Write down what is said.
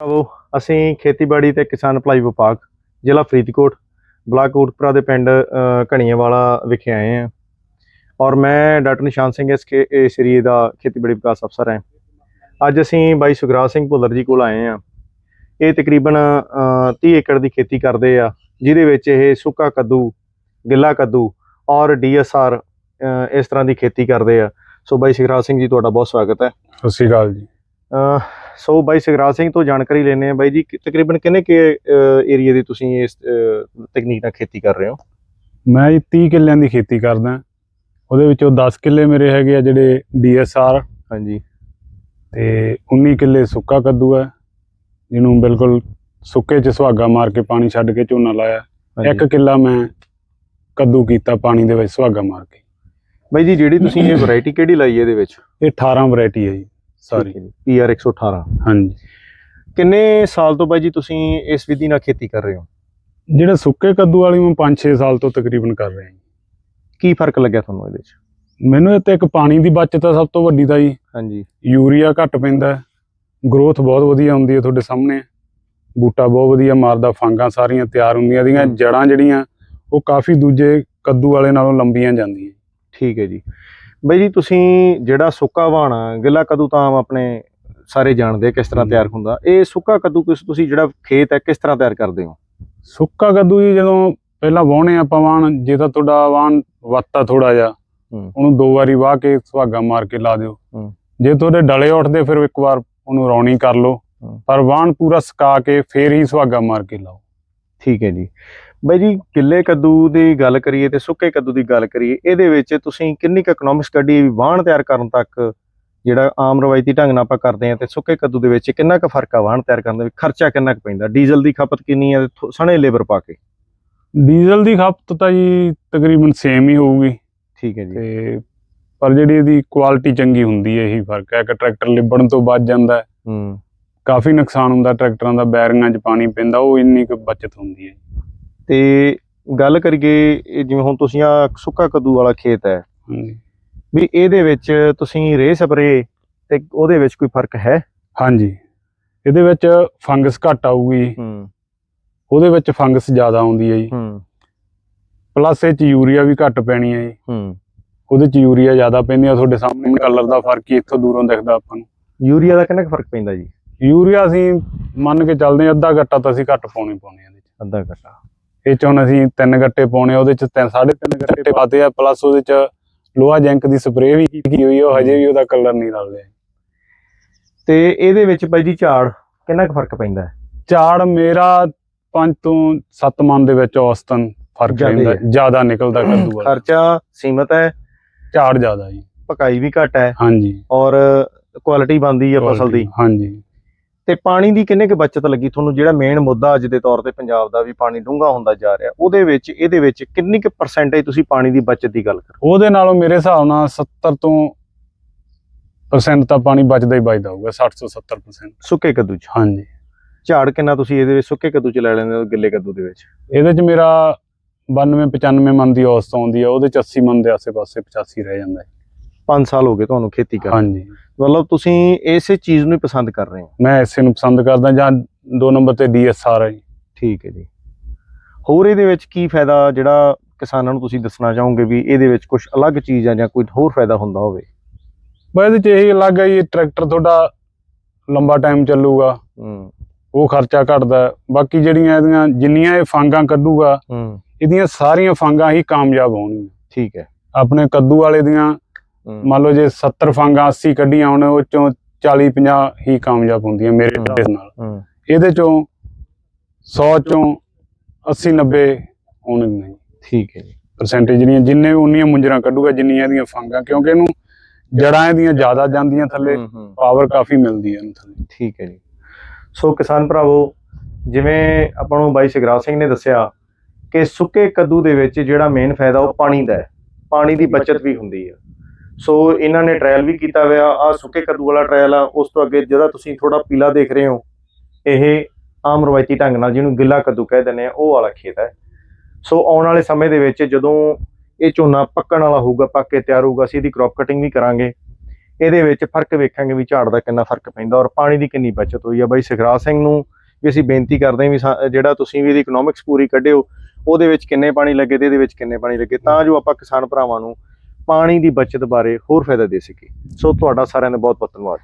ਆਓ ਅਸੀਂ ਖੇਤੀਬਾੜੀ ਤੇ ਕਿਸਾਨ ਭਲਾਈ ਵਿਭਾਗ ਜ਼ਿਲ੍ਹਾ ਫਰੀਦਕੋਟ ਬਲਾਕ ਕੋਟਪੁਰਾ ਦੇ ਪਿੰਡ ਅ, ਵਿਖੇ ਆਏ ਹਾਂ। ਔਰ ਮੈਂ ਡਾਕਟਰ ਨਿਸ਼ਾਨ ਸਿੰਘ ਇਸ ਖੇ ਇਸ ਏਰੀਏ ਦਾ ਖੇਤੀਬਾੜੀ ਵਿਕਾਸ ਅਫਸਰ ਹਾਂ। ਅੱਜ ਅਸੀਂ ਬਾਈ ਸੁਖਰਾਜ ਸਿੰਘ ਭੁੱਲਰ ਜੀ ਕੋਲ ਆਏ ਹਾਂ। ਇਹ ਤਕਰੀਬਨ ਅ, 30 ਏਕੜ ਦੀ ਖੇਤੀ ਕਰਦੇ ਆ ਜਿਹਦੇ ਵਿੱਚ ਇਹ ਸੁੱਕਾ ਕੱਦੂ ਗਿੱਲਾ ਕੱਦੂ ਔਰ ਡੀਐਸਆਰ ਇਸ ਤਰ੍ਹਾਂ ਦੀ ਖੇਤੀ ਕਰਦੇ ਆ। ਸੋ ਬਾਈ ਸੁਖਰਾਜ ਸਿੰਘ ਜੀ ਤੁਹਾਡਾ ਬਹੁਤ ਸਵਾਗਤ ਹੈ। ਸਤਿ ਸ਼੍ਰੀ ਅਕਾਲ ਜੀ। ਸੋ ਬਾਈ ਸਗਰਾਜ ਸਿੰਘ ਤੋਂ ਜਾਣਕਾਰੀ ਲੈਣੇ ਆ ਬਾਈ ਜੀ ਤਕਰੀਬਨ ਕਿੰਨੇ ਕੇ ਏਰੀਆ ਦੀ ਤੁਸੀਂ ਇਸ ਤਕਨੀਕ ਨਾਲ ਖੇਤੀ ਕਰ ਰਹੇ ਹੋ? ਮੈਂ ਜੀ 30 ਕਿੱਲਿਆਂ ਦੀ ਖੇਤੀ ਕਰਦਾ। ਉਹਦੇ ਵਿੱਚੋਂ 10 ਕਿੱਲੇ ਮੇਰੇ ਹੈਗੇ ਆ ਜਿਹੜੇ ਡੀਐਸਆਰ ਹਾਂਜੀ। ਤੇ 19 ਕਿੱਲੇ ਸੁੱਕਾ ਕੱਦੂ ਹੈ ਜਿਹਨੂੰ ਬਿਲਕੁਲ ਸੁੱਕੇ 'ਚ ਸੁਹਾਗਾ ਮਾਰ ਕੇ ਪਾਣੀ ਛੱਡ ਕੇ ਝੋਨਾ ਲਾਇਆ। ਇੱਕ ਕਿੱਲਾ ਮੈਂ ਕੱਦੂ ਕੀਤਾ ਪਾਣੀ ਦੇ ਵਿੱਚ ਸੁਹਾਗਾ ਮਾਰ ਕੇ। ਬਾਈ ਜੀ ਜਿਹੜੀ ਤੁਸੀਂ ਇਹ ਵੈਰਾਈਟੀ ਕਿਹੜੀ ਲਾਈ ਇਹਦੇ ਵਿੱਚ? ਇਹ 18 ਵੈਰਾਈਟੀ ਹੈ ਜੀ। ਸਾਰੀ ਪੀਆਰ 118 ਹਾਂਜੀ। ਕਿੰਨੇ ਸਾਲ ਤੋਂ ਬਾਈ ਜੀ ਤੁਸੀਂ ਇਸ ਵਿਧੀ ਨਾਲ ਖੇਤੀ ਕਰ ਰਹੇ ਹੋ? ਜਿਹੜੇ ਸੁੱਕੇ ਕੱਦੂ ਵਾਲੀ ਮੈਂ 5-6 ਸਾਲ ਤੋਂ ਤਕਰੀਬਨ ਕਰ ਰਿਹਾ ਜੀ। ਕੀ ਫ਼ਰਕ ਲੱਗਿਆ ਤੁਹਾਨੂੰ ਇਹਦੇ ਵਿੱਚ ਮੈਨੂੰ ਇਹ ਤੇ ਇੱਕ ਪਾਣੀ ਦੀ ਬਚਤ ਹੈ ਸਭ ਤੋਂ ਵੱਡੀ ਦਾ ਜੀ। ਹਾਂਜੀ। ਯੂਰੀਆ ਘੱਟ ਪੈਂਦਾ ਗਰੋਥ ਬਹੁਤ ਵਧੀਆ ਹੁੰਦੀ ਹੈ ਤੁਹਾਡੇ ਸਾਹਮਣੇ। ਬੂਟਾ ਬਹੁਤ ਵਧੀਆ ਮਾਰਦਾ ਫਾਂਗਾਂ ਸਾਰੀਆਂ ਤਿਆਰ ਹੁੰਦੀਆਂ ਦੀਆਂ। ਜੜਾਂ ਜਿਹੜੀਆਂ ਉਹ ਕਾਫੀ ਦੂਜੇ ਕੱਦੂ ਵਾਲੇ ਨਾਲੋਂ ਲੰਬੀਆਂ ਜਾਂਦੀਆਂ। ਠੀਕ ਹੈ ਜੀ। ਬਾਈ ਜੀ ਤੁਸੀਂ ਜਿਹੜਾ ਸੁੱਕਾ ਵਾਣਾ ਗਿੱਲਾ ਕਦੂ ਤਾਂ ਆਪਣੇ ਸਾਰੇ ਜਾਣਦੇ ਕਿਸ ਤਰ੍ਹਾਂ। ਤਿਆਰ ਹੁੰਦਾ ਇਹ ਸੁੱਕਾ ਕਦੂ ਕਿਸ ਤੁਸੀਂ ਜਿਹੜਾ ਖੇਤ ਹੈ ਕਿਸ ਤਰ੍ਹਾਂ ਤਿਆਰ ਕਰਦੇ ਹੋ ਸੁੱਕਾ ਕੱਦੂ ਜੀ ਜਦੋਂ ਪਹਿਲਾਂ ਵਾਹੁਣੇ ਆਪਾਂ ਵਾਹਣ ਜੇ ਤਾਂ ਤੁਹਾਡਾ ਵਾਹਣ ਵੱਤਾ ਥੋੜਾ ਜਿਹਾ। ਉਹਨੂੰ ਦੋ ਵਾਰੀ ਵਾਹ ਕੇ ਸੁਹਾਗਾ ਮਾਰ ਕੇ ਲਾ ਦਿਓ। ਜੇ ਤੁਹਾਡੇ ਡਲੇ ਉੱਠਦੇ ਫਿਰ ਇੱਕ ਵਾਰ ਉਹਨੂੰ ਰੌਣੀ ਕਰ ਲਓ। ਪਰ ਵਾਹਣ ਪੂਰਾ ਸੁਕਾ ਕੇ ਫੇਰ ਹੀ ਸੁਹਾਗਾ ਮਾਰ ਕੇ ਲਾਓ ਠੀਕ ਹੈ ਜੀ। ਬਾਈ ਜੀ ਗਿੱਲੇ ਕੱਦੂ ਦੀ ਗੱਲ ਕਰੀਏ ਤੇ ਸੁੱਕੇ ਕੱਦੂ ਦੀ ਗੱਲ ਕਰੀਏ ਇਹਦੇ ਵਿੱਚ ਤੁਸੀਂ ਕਿੰਨੀ ਕੁ ਇਕਨੋਮਿਕਸ ਕੱਢੀ ਵੀ ਵਾਹਣ ਤਿਆਰ ਕਰਨ ਤੱਕ ਜਿਹੜਾ ਆਮ ਰਵਾਇਤੀ ਢੰਗ ਨਾਲ ਆਪਾਂ ਕਰਦੇ ਆ ਤੇ ਸੁੱਕੇ ਕੱਦੂ ਦੇ ਵਿੱਚ ਕਿੰਨਾ ਕੁ ਫ਼ਰਕ ਆ ਵਾਹਣ ਤਿਆਰ ਕਰਨ ਦੇ ਵਿੱਚ? ਖਰਚਾ ਕਿੰਨਾ ਕੁ ਪੈਂਦਾ? ਡੀਜ਼ਲ ਦੀ ਖਪਤ ਕਿੰਨੀ ਤੇ ਥੋ- ਸਣੇ ਲੇਬਰ ਪਾ ਕੇ? ਡੀਜ਼ਲ ਦੀ ਖਪਤ ਤਾਂ ਜੀ ਤਕਰੀਬਨ ਸੇਮ ਹੀ ਹੋਊਗੀ। ਠੀਕ ਹੈ ਜੀ। ਤੇ ਪਰ ਜਿਹੜੀ ਇਹਦੀ ਕੁਆਲਿਟੀ ਚੰਗੀ ਹੁੰਦੀ ਹੈ ਇਹੀ ਫ਼ਰਕ ਹੈ। ਕਿ ਟਰੈਕਟਰ ਲਿਬੜਨ ਤੋਂ ਬਚ ਜਾਂਦਾ ਹੂੰ। ਕਾਫੀ ਨੁਕਸਾਨ ਹੁੰਦਾ ਟਰੈਕਟਰਾਂ ਦਾ ਬੈਰਿੰਗਾਂ 'ਚ ਪਾਣੀ ਪੈਂਦਾ ਉਹ ਇੰਨੀ ਕੁ ਬਚਤ ਹੁੰਦੀ ਹੈ। ਤੇ ਗੱਲ ਕਰੀਏ ਇਹ ਜਿਵੇਂ ਹੁਣ ਤੁਸੀਂ ਆ ਸੁੱਕਾ ਕੱਦੂ ਵਾਲਾ ਖੇਤ ਹੈ ਹਾਂਜੀ। ਵੀ ਇਹਦੇ ਵਿੱਚ ਤੁਸੀਂ ਰੇ ਸਪਰੇ ਤੇ ਉਹਦੇ ਵਿੱਚ ਕੋਈ ਫ਼ਰਕ ਹੈ? ਹਾਂਜੀ। ਇਹਦੇ ਵਿੱਚ ਫੰਗਸ ਘੱਟ ਆਊਗੀ। ਹੂੰ। ਉਹਦੇ ਵਿੱਚ ਫੰਗਸ ਜ਼ਿਆਦਾ ਆਉਂਦੀ ਹੈ ਜੀ। ਹੂੰ। ਪਲੱਸ ਇਹ 'ਚ ਯੂਰੀਆ ਵੀ ਘੱਟ ਪੈਣੀ ਹੈ ਜੀ। ਹੂੰ। ਉਹਦੇ 'ਚ ਯੂਰੀਆ ਜ਼ਿਆਦਾ ਪੈਂਦੀ ਹੈ ਤੁਹਾਡੇ ਸਾਹਮਣੇ ਕਲਰ ਦਾ ਫ਼ਰਕ ਹੀ ਇੱਥੋਂ ਦੂਰੋਂ ਦਿਖਦਾ ਆਪਾਂ ਨੂੰ। ਯੂਰੀਆ ਦਾ ਕਿੰਨਾ ਕੁ ਫ਼ਰਕ ਪੈਂਦਾ ਜੀ? ਯੂਰੀਆ ਅਸੀਂ ਮੰਨ ਕੇ ਚੱਲਦੇ ਹਾਂ ਅੱਧਾ ਗੱਟਾ ਤਾਂ ਅਸੀਂ ਘੱਟ ਪਾਉਣੇ ਪਾਉਣੇ ਇਹਦੇ 'ਚ। ਅੱਧਾ ਘੱਟਾ ਇਹ 'ਚ ਹੁਣ ਅਸੀਂ ਤਿੰਨ ਗੱਟੇ ਪਾਉਣੇ ਉਹਦੇ 'ਚ ਤਿੰਨ ਸਾਢੇ ਤਿੰਨ ਗੱਟੇ ਪਾਤੇ ਆ ਪਲੱਸ ਉਹਦੇ 'ਚ ਲੋਹਾ ਜੈਂਕ ਦੀ ਸਪਰੇਅ ਵੀ ਕੀਤੀ ਹੋਈ ਉਹ ਹਜੇ ਵੀ ਉਹਦਾ ਕਲਰ ਨਹੀਂ ਰਲ ਰਿਹਾ। ਤੇ ਇਹਦੇ ਵਿੱਚ ਬਾਈ ਜੀ ਝਾੜ ਕਿੰਨਾ ਕੁ ਫ਼ਰਕ ਪੈਂਦਾ ਝਾੜ ਮੇਰਾ 5 ਤੋਂ 7 ਮਨ ਦੇ ਵਿੱਚ ਔਸਤਨ ਫ਼ਰਕ ਹੈ। ਜ਼ਿਆਦਾ ਨਿਕਲਦਾ ਕੱਦੂ ਵਾਲਾ। ਖਰਚਾ ਸੀਮਤ ਹੈ? ਝਾੜ ਜ਼ਿਆਦਾ ਜੀ। ਪਕਾਈ ਵੀ ਘੱਟ ਹੈ? ਹਾਂਜੀ। ਔਰ ਕੁਆਲਿਟੀ ਬਣਦੀ ਹੈ ਫਸਲ ਦੀ? ਹਾਂਜੀ। ਤੇ ਪਾਣੀ ਦੀ ਕਿੰਨੇ ਕੁ ਬਚਤ ਲੱਗੀ? ਤੁਹਾਨੂੰ ਜਿਹੜਾ ਮੇਨ ਮੁੱਦਾ ਅੱਜ ਦੇ ਤੌਰ ਤੇ ਪੰਜਾਬ ਦਾ ਵੀ ਪਾਣੀ ਡੂੰਘਾ ਹੁੰਦਾ ਜਾ ਰਿਹਾ ਉਹਦੇ ਵਿੱਚ ਇਹਦੇ ਵਿੱਚ ਕਿੰਨੀ ਕੁ ਪਰਸੈਂਟੇਜ ਤੁਸੀਂ ਪਾਣੀ ਦੀ ਬਚਤ ਦੀ ਗੱਲ ਕਰੋ? ਉਹਦੇ ਨਾਲੋਂ ਮੇਰੇ ਹਿਸਾਬ ਨਾਲ 70 ਤੋਂ ਪਰਸੈਂਟ ਤਾਂ ਪਾਣੀ ਬਚਦਾ ਹੀ ਬਚਦਾ ਹੋਊਗਾ 60 ਤੋਂ 70% ਸੁੱਕੇ ਕੱਦੂ ਚ? ਹਾਂਜੀ। ਝਾੜ ਕਿੰਨਾ ਤੁਸੀਂ ਇਹਦੇ ਵਿੱਚ ਸੁੱਕੇ ਕੱਦੂ ਚ ਲੈ ਲੈਂਦੇ ਹੋ ਗਿੱਲੇ ਕੱਦੂ ਦੇ ਵਿੱਚ? ਇਹਦੇ 'ਚ ਮੇਰਾ 92 95 ਮਨ ਦੀ ਔਸਤ ਆਉਂਦੀ ਆ ਉਹਦੇ 'ਚ 80 ਮਨ ਦੇ ਆਸੇ-ਪਾਸੇ 85 ਰਹਿ ਜਾਂਦਾ ਹੈ। 5 ਸਾਲ ਹੋ ਗਏ ਤੁਹਾਨੂੰ ਖੇਤੀ ਕਰ ਹਾਂਜੀ। ਮਤਲਬ ਤੁਸੀਂ ਇਸੇ ਚੀਜ਼ ਨੂੰ ਹੀ ਪਸੰਦ ਕਰ ਰਹੇ ਹੋ? ਮੈਂ ਇਸੇ ਨੂੰ ਪਸੰਦ ਕਰਦਾ ਜਾਂ ਦੋ ਨੰਬਰ ਤੇ ਡੀਐਸਆਰ ਹੈ ਜੀ। ਠੀਕ ਹੈ ਜੀ। ਹੋਰ ਇਹਦੇ ਵਿੱਚ ਕੀ ਫਾਇਦਾ ਜਿਹੜਾ ਕਿਸਾਨਾਂ ਨੂੰ ਤੁਸੀਂ ਦੱਸਣਾ ਚਾਹੋਗੇ ਵੀ ਇਹਦੇ ਵਿੱਚ ਕੁਝ ਅਲੱਗ ਚੀਜ਼ ਆ ਜਾਂ ਕੋਈ ਹੋਰ ਫਾਇਦਾ ਹੁੰਦਾ ਹੋਵੇ? ਬਸ ਇਹਦੇ 'ਚ ਇਹੀ ਅਲੱਗ ਹੈ ਜੀ ਟਰੈਕਟਰ ਤੁਹਾਡਾ ਲੰਬਾ ਟਾਈਮ ਚੱਲੂਗਾ। ਹੂੰ। ਉਹ ਖਰਚਾ ਘਟਦਾ। ਬਾਕੀ ਜਿਹੜੀਆਂ ਇਹਦੀਆਂ ਜਿੰਨੀਆਂ ਇਹ ਫਾਂਗਾਂ ਕੱਢੂਗਾ ਹੂੰ। ਇਹਦੀਆਂ ਸਾਰੀਆਂ ਫਾਂਗਾਂ ਹੀ ਕਾਮਯਾਬ ਹੋਣਗੀਆਂ। ਠੀਕ ਹੈ। ਆਪਣੇ ਕੱਦੂ ਵਾਲੇ ਦੀਆਂ ਮੰਨ ਲਓ ਜੇ 70 ਫਾਂਗਾਂ 80 ਕੱਢੀਆਂ ਹੋਣ ਉਹ ਚੋਂ 40 50 ਹੀ ਕਾਮਯਾਬ ਹੁੰਦੀਆਂ ਮੇਰੇ। ਹਿਸਾਬ ਨਾਲ। ਇਹਦੇ ਚੋਂ 100 ਚੋਂ 80 90 ਹੋਣਗੀਆਂ ਠੀਕ ਹੈ ਜੀ। ਪਰਸੈਂਟੇਜ ਜਿਹੜੀਆਂ ਜਿੰਨੇ ਉਨੀਆਂ ਮੁੰਜਰਾ ਕੱਢੂਗਾ ਜਿੰਨੀਆਂ ਇਹਦੀਆਂ ਫਾਂਗਾਂ ਕਿਉਂਕਿ ਇਹਨੂੰ ਜੜਾਂ ਇਹਦੀਆਂ ਜ਼ਿਆਦਾ ਜਾਂਦੀਆਂ ਥੱਲੇ ਪਾਵਰ ਕਾਫੀ ਮਿਲਦੀ ਹੈ ਇਹਨੂੰ ਥੱਲੇ। ਠੀਕ ਹੈ ਜੀ। ਸੋ ਕਿਸਾਨ ਭਰਾਵੋ ਜਿਵੇਂ ਆਪਾਂ ਨੂੰ ਬਾਈ ਸਿਗਰਾਜ ਸਿੰਘ ਨੇ ਦੱਸਿਆ ਕਿ ਸੁੱਕੇ ਕੱਦੂ ਦੇ ਵਿੱਚ ਜਿਹੜਾ ਮੇਨ ਫਾਇਦਾ ਉਹ ਪਾਣੀ ਦਾ ਹੈ। ਪਾਣੀ ਦੀ ਬਚਤ ਵੀ ਹੁੰਦੀ ਹੈ। ਸੋ ਇਹਨਾਂ ਨੇ ਟ੍ਰਾਇਲ ਵੀ ਕੀਤਾ ਹੋਇਆ ਆ ਸੁੱਕੇ ਕੱਦੂ ਵਾਲਾ ਟ੍ਰਾਇਲ ਆ, ਉਸ ਤੋਂ ਅੱਗੇ ਜਿਹੜਾ ਤੁਸੀਂ ਥੋੜਾ ਪੀਲਾ ਦੇਖ ਰਹੇ ਹੋ, ਇਹ ਆਮ ਰਵਾਇਤੀ ਢੰਗ ਨਾਲ ਜਿਹਨੂੰ ਗਿੱਲਾ ਕੱਦੂ ਕਹਿ ਦਿੰਦੇ ਆ, ਉਹ ਵਾਲਾ ਖੇਤ ਹੈ। ਸੋ ਆਉਣ ਵਾਲੇ ਸਮੇਂ ਦੇ ਵਿੱਚ ਜਦੋਂ ਇਹ ਝੋਨਾ ਪੱਕਣ ਵਾਲਾ ਹੋਊਗਾ, ਪੱਕ ਕੇ ਤਿਆਰ ਹੋਊਗਾ, ਅਸੀਂ ਇਹਦੀ ਕ੍ਰੌਪ ਕਟਿੰਗ ਵੀ ਕਰਾਂਗੇ। ਇਹਦੇ ਵਿੱਚ ਫ਼ਰਕ ਵੇਖਾਂਗੇ ਵੀ ਝਾੜ ਦਾ ਕਿੰਨਾ ਫ਼ਰਕ ਪੈਂਦਾ ਔਰ ਪਾਣੀ ਦੀ ਕਿੰਨੀ ਬਚਤ ਹੋਈ ਆ। ਬਾਈ ਸਿਖਰਾ ਸਿੰਘ ਨੂੰ ਵੀ ਅਸੀਂ ਬੇਨਤੀ ਕਰਦੇ ਹਾਂ ਵੀ ਜਿਹੜਾ ਤੁਸੀਂ ਵੀ ਇਹਦੀ ਇਕਨੋਮਿਕਸ ਪੂਰੀ ਕੱਢਿਓ, ਉਹਦੇ ਵਿੱਚ ਕਿੰਨੇ ਪਾਣੀ ਲੱਗੇ ਤੇ ਇਹਦੇ ਵਿੱਚ ਕਿੰਨੇ ਪਾਣੀ ਲੱਗੇ, ਤਾਂ ਜੋ ਆਪਾਂ ਕਿਸਾਨ ਭਰਾਵਾਂ ਨੂੰ ਪਾਣੀ ਦੀ ਬਚਤ ਬਾਰੇ ਹੋਰ ਫਾਇਦਾ ਦੇ ਸਕੀ। ਸੋ ਤੁਹਾਡਾ ਸਾਰਿਆਂ ਦਾ ਬਹੁਤ ਬਹੁਤ ਧੰਨਵਾਦ।